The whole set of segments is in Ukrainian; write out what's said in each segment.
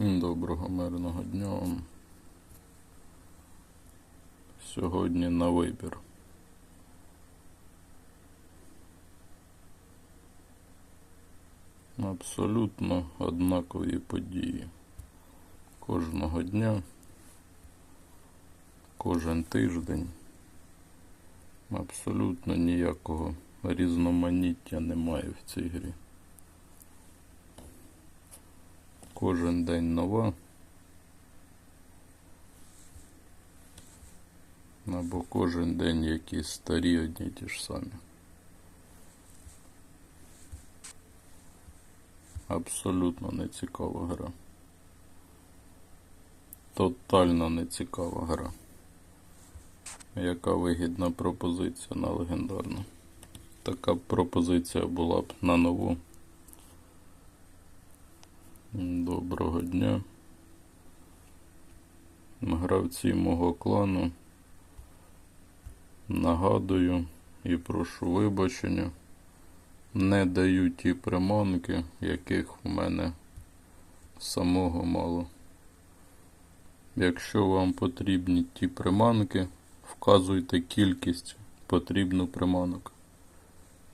Доброго мирного дня. Сьогодні на вибір. Абсолютно однакові події. Кожного дня, кожен тиждень. Абсолютно ніякого різноманіття немає в цій грі. Кожен день нова. Або кожен день якісь старі одні ті ж самі. Абсолютно не цікава гра. Тотально не цікава гра. Яка вигідна пропозиція на легендарну? Така б пропозиція була б на нову. Доброго дня. Гравці мого клану. Нагадую і прошу вибачення. Не даю ті приманки, яких в мене самого мало. Якщо вам потрібні ті приманки, вказуйте кількість потрібну приманок.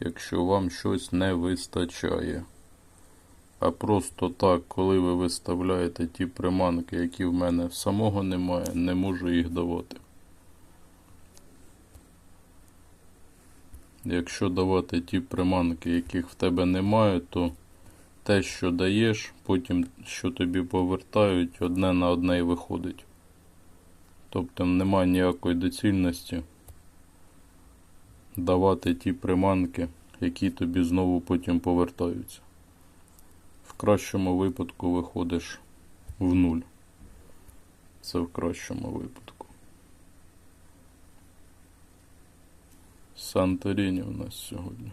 Якщо вам щось не вистачає. А просто так, коли ви виставляєте ті приманки, які в мене самого немає, не можу їх давати. Якщо давати ті приманки, яких в тебе немає, то те, що даєш, потім що тобі повертають, одне на одне і виходить. Тобто немає ніякої доцільності давати ті приманки, які тобі знову потім повертаються. В кращому випадку виходиш в нуль. Це в кращому випадку. Санторіні у нас сьогодні.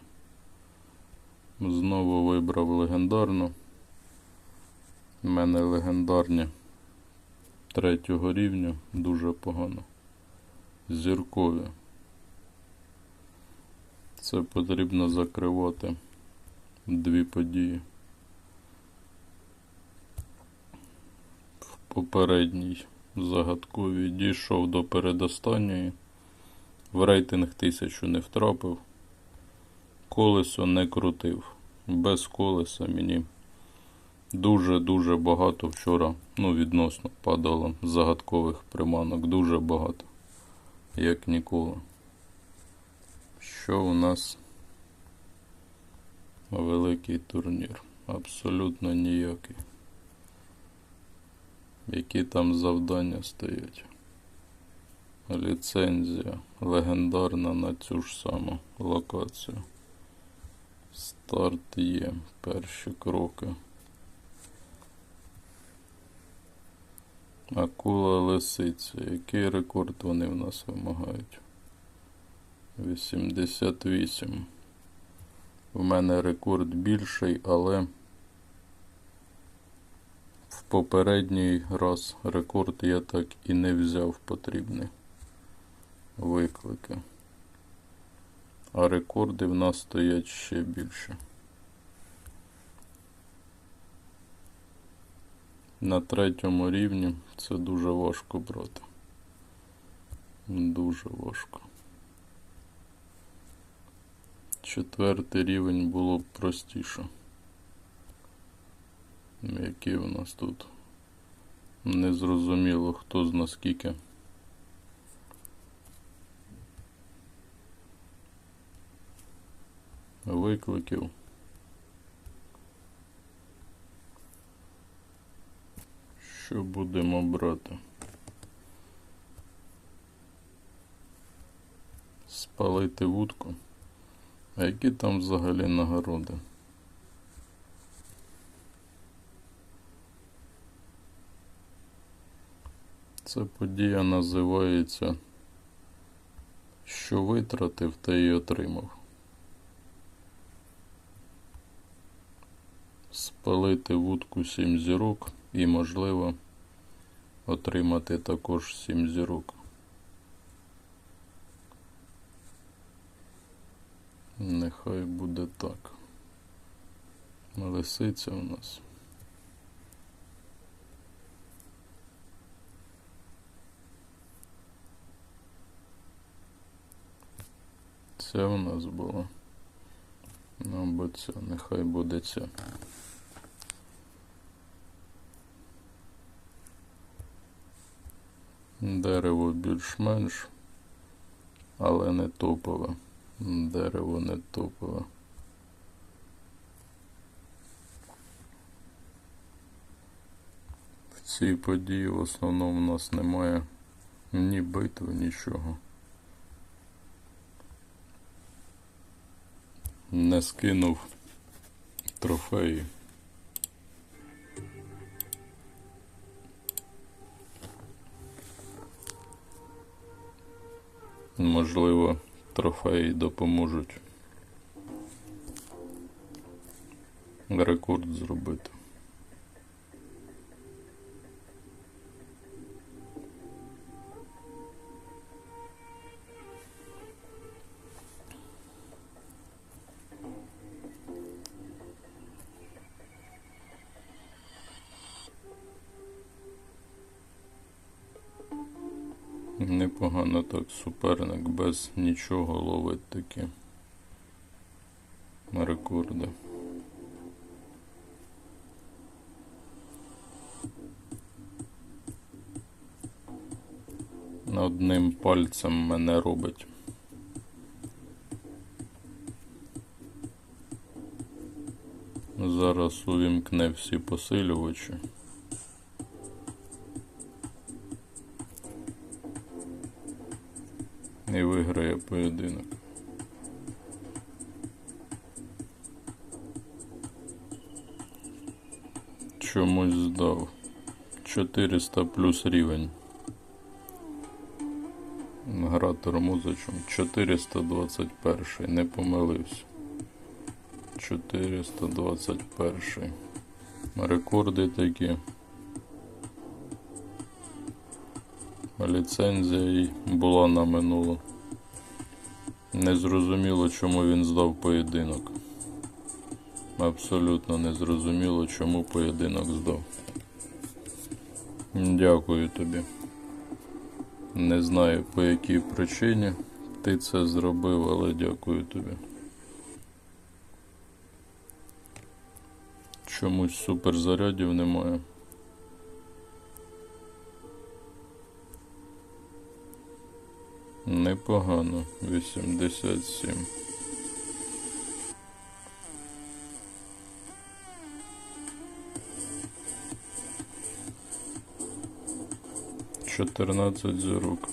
Знову вибрав легендарну. У мене легендарні третього рівня дуже погано. Зіркові. Це потрібно закривати дві події. Попередній загадковій дійшов до передостанньої. В рейтинг тисячу не втрапив. Колесо не крутив. Без колеса мені дуже-дуже багато вчора, ну, відносно падало загадкових приманок. Дуже багато. Як ніколи. Що у нас великий турнір? Абсолютно ніякий. Які там завдання стоять? Ліцензія легендарна на цю ж саму локацію. Старт є. Перші кроки. Акула лисиця. Який рекорд вони в нас вимагають? 88. У мене рекорд більший, але в попередній раз рекорд я так і не взяв потрібний виклики. А рекорди в нас стоять ще більше. На третьому рівні це дуже важко брати. Дуже важко. Четвертий рівень було б простіше. Який у нас тут? Незрозуміло, хто з наскільки. Викликів. Що будемо брати? Спалити вудку. А які там взагалі нагороди? Ця подія називається Що витратив, те й отримав. Спалити вудку 7 зірок і, можливо, отримати також 7 зірок. Нехай буде так. Лисиця у нас. Це в нас було. Ну, або це, нехай буде це. Дерево більш-менш, але не топове. Дерево не топове. В цій події в основному у нас немає ні битви, нічого. Не скинув трофеї. Можливо, трофеї допоможуть рекорд зробити. Суперник без нічого ловить такі рекорди. Одним пальцем мене робить. Зараз увімкне всі посилювачі. І виграє поєдинок. Чомусь здав. 400 плюс рівень. Гра тормозичем. 421. Не помилився. 421. Рекорди такі. Ліцензія була на минуло. Незрозуміло, чому він здав поєдинок. Абсолютно незрозуміло, чому поєдинок здав. Дякую тобі. Не знаю по якій причині ти це зробив, але дякую тобі. Чомусь суперзарядів немає. Непогано. 87. Чотирнадцять зірок.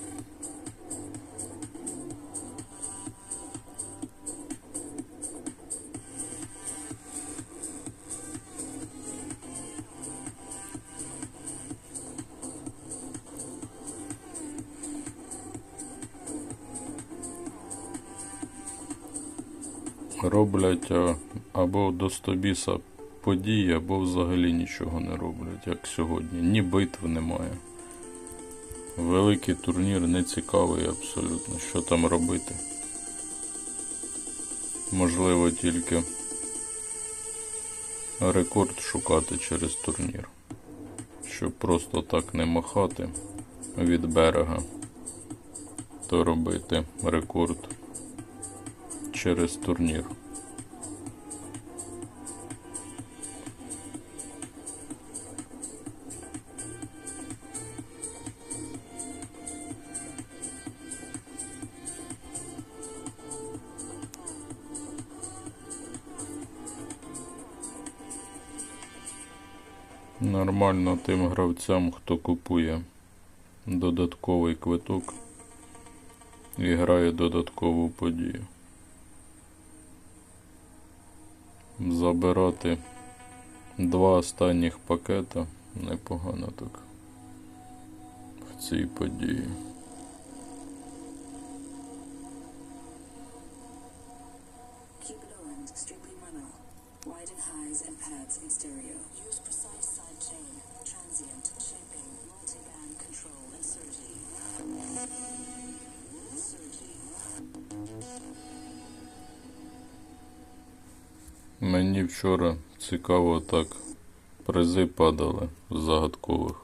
Роблять або до 100 біса події, або взагалі нічого не роблять, як сьогодні. Ні битв немає. Великий турнір не цікавий абсолютно, що там робити. Можливо, тільки рекорд шукати через турнір. Щоб просто так не махати від берега, то робити рекорд через турнір. Нормально тим гравцям, хто купує додатковий квиток і грає додаткову подію. Забирати два останніх пакета непогано так в цій події. Мені вчора цікаво так призи падали з загадкових.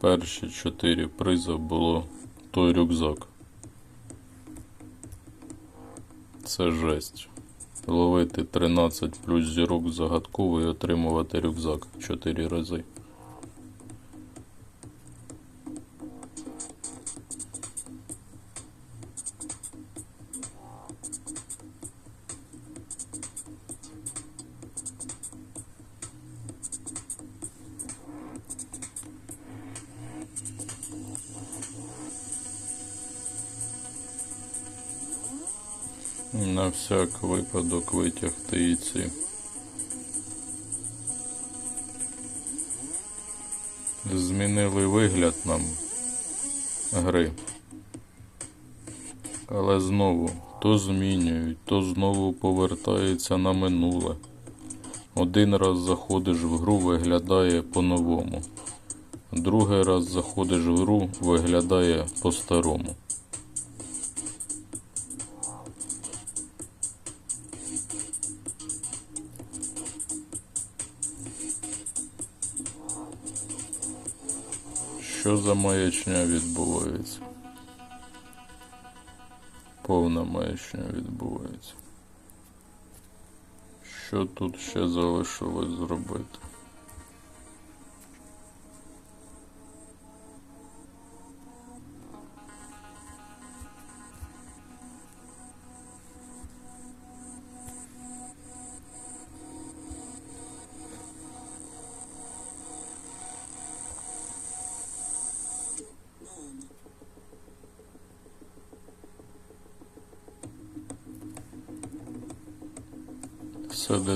Перші чотири приза було той рюкзак. Це жесть. Ловити 13 плюс зірок загадково і отримувати рюкзак 4 рази. Всяк випадок витягти і ці. Змінили вигляд нам гри. Але знову то змінюють, то знову повертається на минуле. Один раз заходиш в гру, виглядає по-новому. Другий раз заходиш в гру, виглядає по-старому. Що за маячня відбувається? Повна маячня відбувається. Що тут ще залишилось зробити?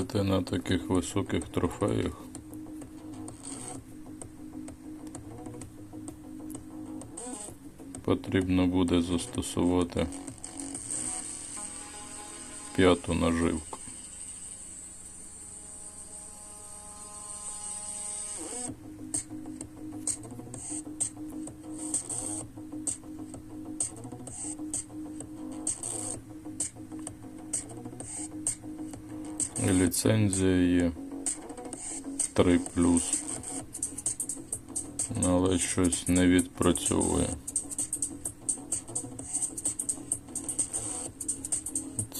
Сидити на таких високих трофеях. Потрібно буде застосувати п'яту наживку. Ліцензія є 3 але щось не відпрацьовує.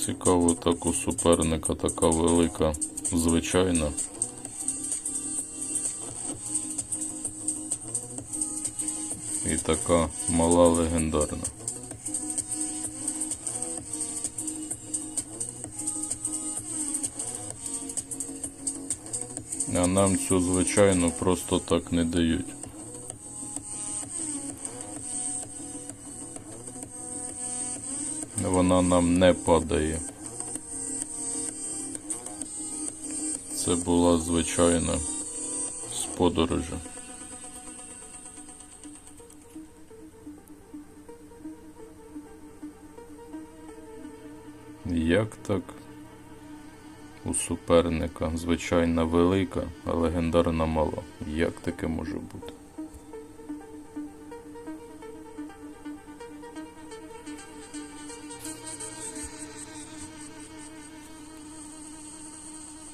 Цікаво, так у суперника така велика, звичайна. І така мала легендарна. А нам цю звичайну просто так не дають. Вона нам не падає. Це була звичайна з подорожі. Як так? У суперника звичайна велика, а легендарна мала. Як таке може бути?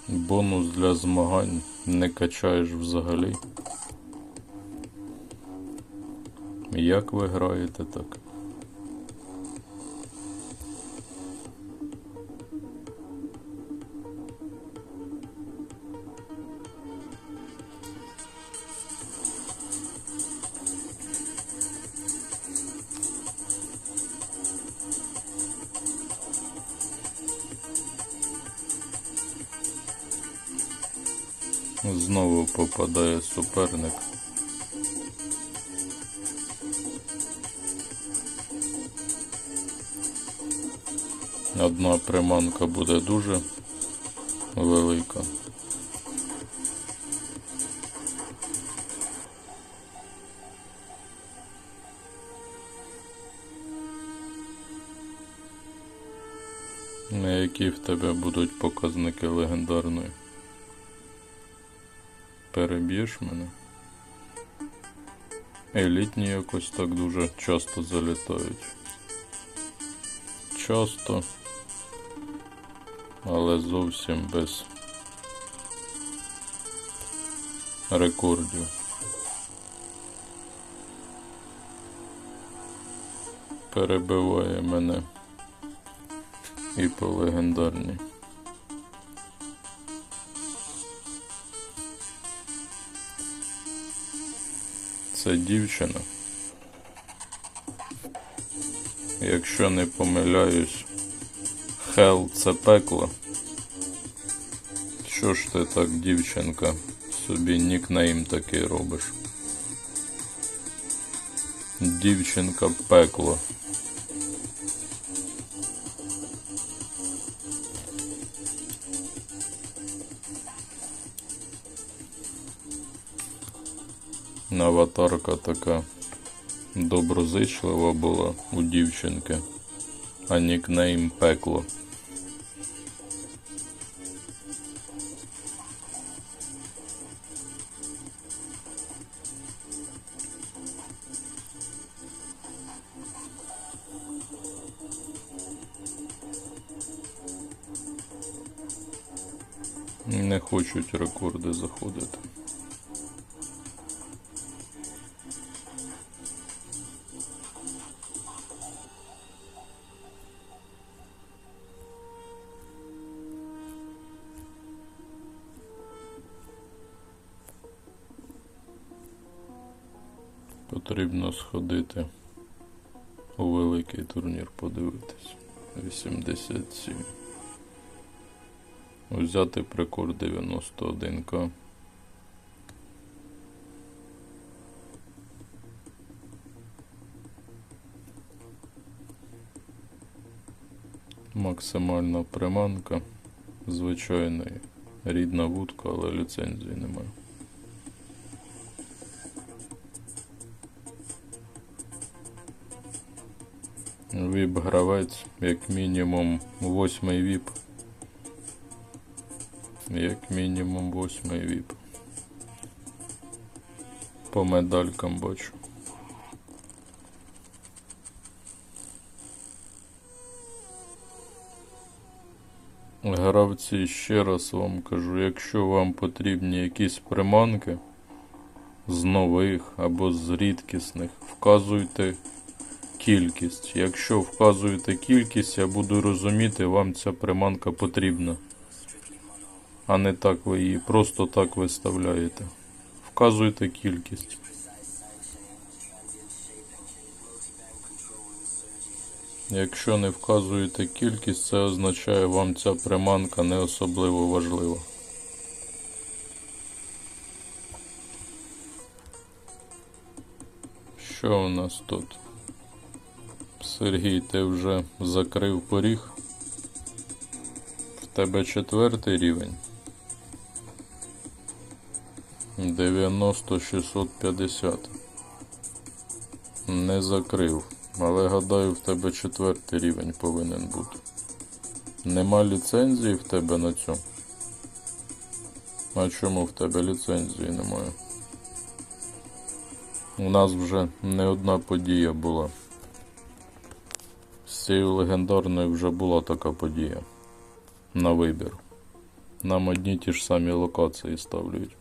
Бонус для змагань не качаєш взагалі. Як ви граєте так? Знову попадає суперник. Одна приманка буде дуже велика. На які в тебе будуть показники легендарної? Переб'єш мене? Елітні якось так дуже часто залітають. Часто, але зовсім без рекордів. Перебиває мене і по легендарній. Це дівчина. Якщо не помиляюсь, Хел це пекло. Що ж ти так, дівчинка, собі нікнейм такий робиш? Дівчинка пекло. Аватарка така доброзичлива була у дівчинки, а нікнейм пекло. Взяти прикор 91к. Максимальна приманка. Звичайної. Рідна вудка, але ліцензії немає. Віп гравець, як мінімум восьмий віп. Як мінімум восьмий віп. По медалькам бачу. Гравці, ще раз вам кажу, якщо вам потрібні якісь приманки з нових або з рідкісних, вказуйте кількість. Якщо вказуєте кількість, я буду розуміти, вам ця приманка потрібна. А не так ви її просто так виставляєте. Вказуйте кількість. Якщо не вказуєте кількість, це означає, вам ця приманка не особливо важлива. Що у нас тут? Сергій, ти вже закрив поріг. В тебе четвертий рівень. 90 650. Не закрив. Але гадаю, в тебе четвертий рівень повинен бути. Нема ліцензії в тебе на цю. А чому в тебе ліцензії немає? У нас вже не одна подія була. З цією легендарною вже була така подія. На вибір. Нам одні ті ж самі локації ставлюють.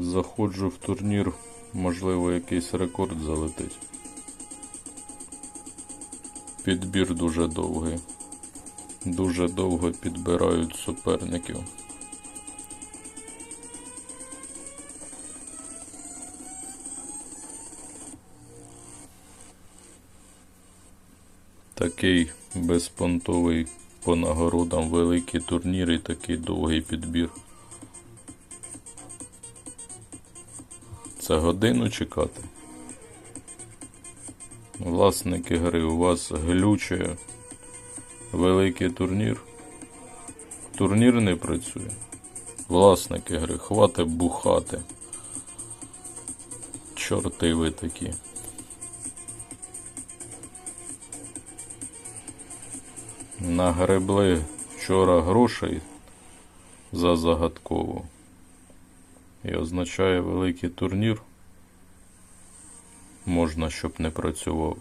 Заходжу в турнір, можливо, якийсь рекорд залетить. Підбір дуже довгий. Дуже довго підбирають суперників. Такий безпонтовий по нагородам великий турнір і такий довгий підбір. Це годину чекати. Власники гри, у вас глючає великий турнір. Турнір не працює. Власники гри, хвати бухати. Чорти ви такі. Нагребли вчора грошей за загадкову. І означає великий турнір. Можна, щоб не працював.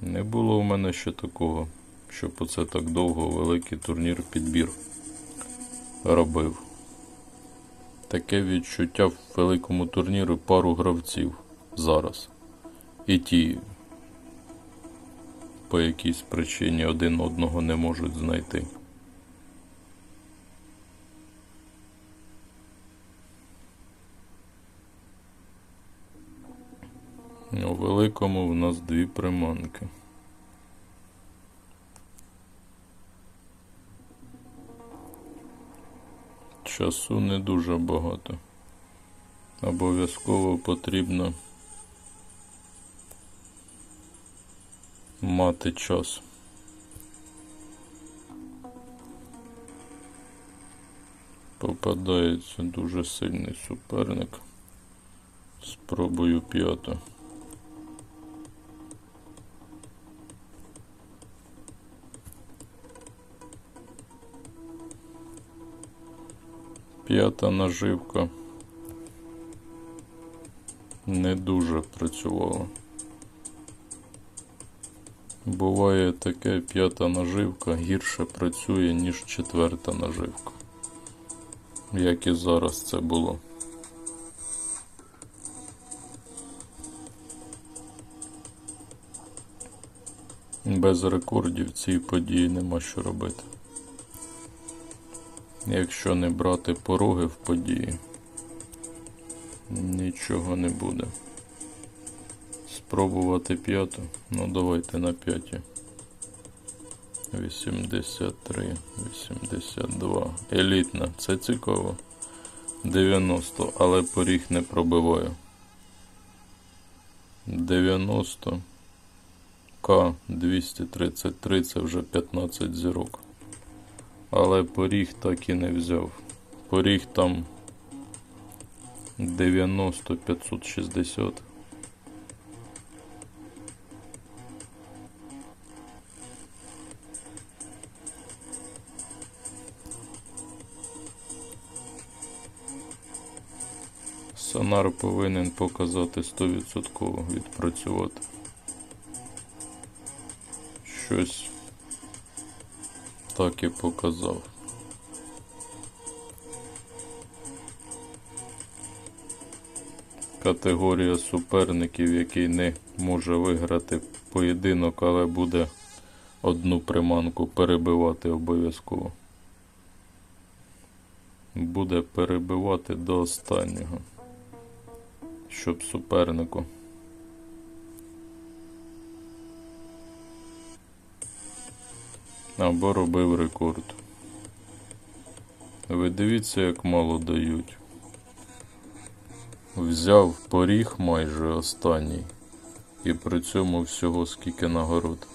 Не було у мене ще такого, щоб оце так довго великий турнір підбір робив. Таке відчуття в великому турнірі пару гравців зараз. І ті по якійсь причині один одного не можуть знайти. У великому в нас дві приманки. Часу не дуже багато. Обов'язково потрібно мати час. Попадається дуже сильний суперник. Спробую п'яту. П'ята наживка не дуже працювала. Буває таке п'ята наживка гірше працює, ніж четверта наживка. Як і зараз це було. Без рекордів цій події нема що робити. Якщо не брати пороги в події, нічого не буде. Спробувати п'яту. Ну давайте на п'яті. 83, 82. Елітна. Це цікаво. 90, але поріг не пробиваю. 90. К 233 це вже 15 зірок. Але поріг так і не взяв. Поріг там 90 560. Сонар повинен показати 100% відпрацювати. Щось так і показав. Категорія суперників, який не може виграти поєдинок, але буде одну приманку перебивати обов'язково. Буде перебивати до останнього, щоб супернику. Або робив рекорд. Ви дивіться, як мало дають. Взяв поріг майже останній. І при цьому всього скільки нагород.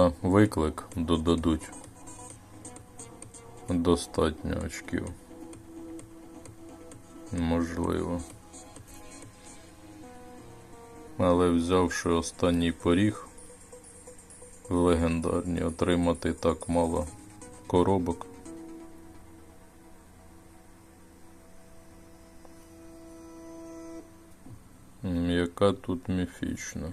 За виклик додадуть достатньо очків. Можливо. Але взявши останній поріг в легендарні, отримати так мало коробок. Яка тут міфічна?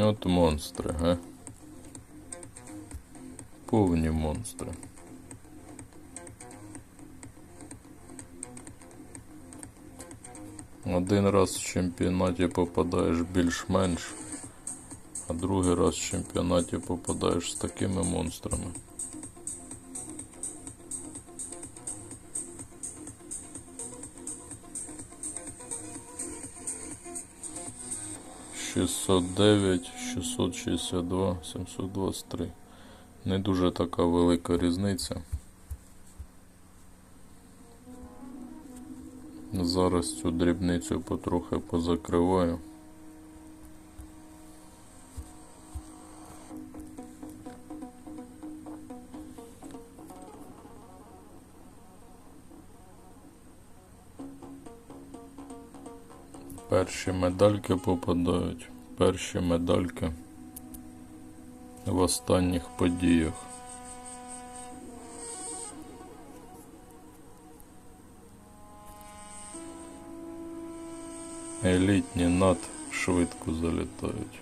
От монстри, га? Повні монстри. Один раз в чемпіонаті попадаєш більш-менш, а другий раз в чемпіонаті попадаєш з такими монстрами. Шістсот дев'ять, 662, 723. Не дуже така велика різниця. Зараз цю дрібницю потрохи позакриваю. Перші медальки попадають. Перші медальки в останніх подіях. Елітні над швидко залітають.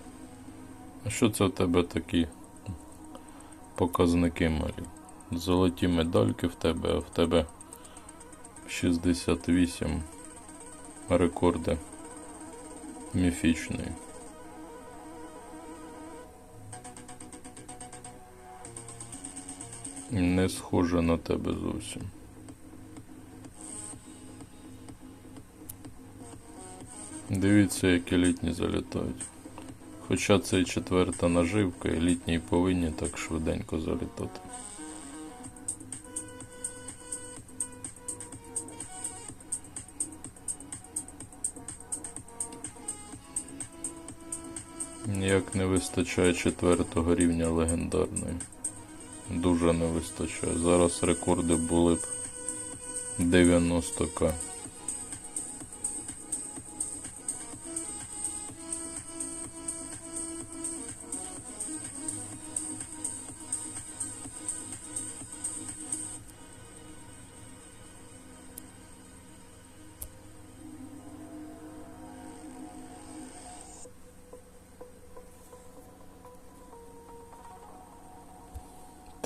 А що це в тебе такі показники малі? Золоті медальки в тебе, а в тебе 68 рекорди міфічної. Не схоже на тебе зовсім. Дивіться, як елітні залітають. Хоча це і четверта наживка, елітні й повинні так швиденько залітати. Ніяк не вистачає четвертого рівня легендарної. Дуже не вистачає. Зараз рекорди були б 90к.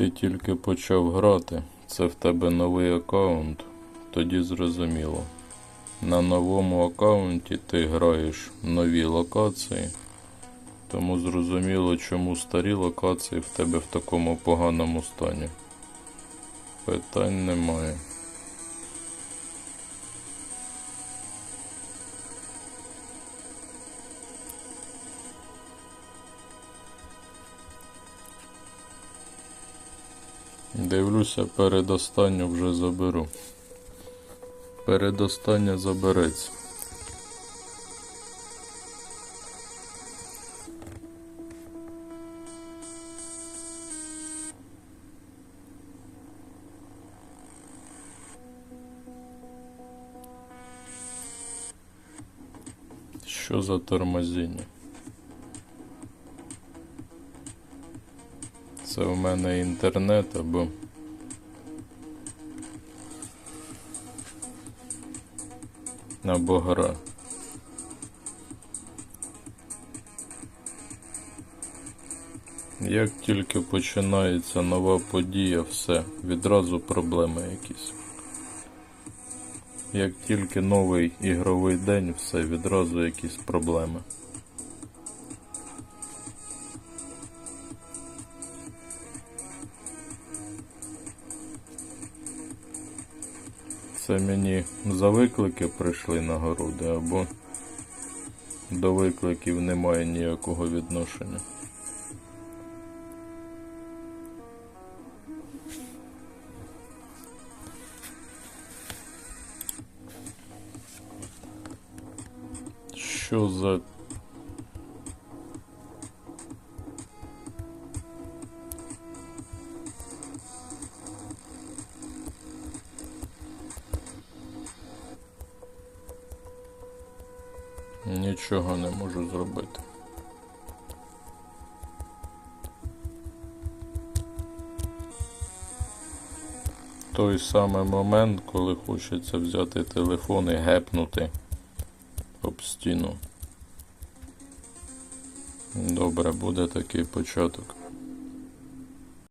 Ти тільки почав грати, це в тебе новий аккаунт, тоді зрозуміло. На новому аккаунті ти граєш нові локації, тому зрозуміло, чому старі локації в тебе в такому поганому стані. Питань немає. Дивлюся, передостанню вже заберу. Передостання забереться. Що за тормозіння? Це в мене інтернет або. Або гра. Як тільки починається нова подія, все, відразу проблеми якісь. Як тільки новий ігровий день, все, відразу якісь проблеми. Це мені за виклики прийшли нагороди, або до викликів немає ніякого відношення. Що за Самий момент, коли хочеться взяти телефон і гепнути об стіну. Добре, буде такий початок.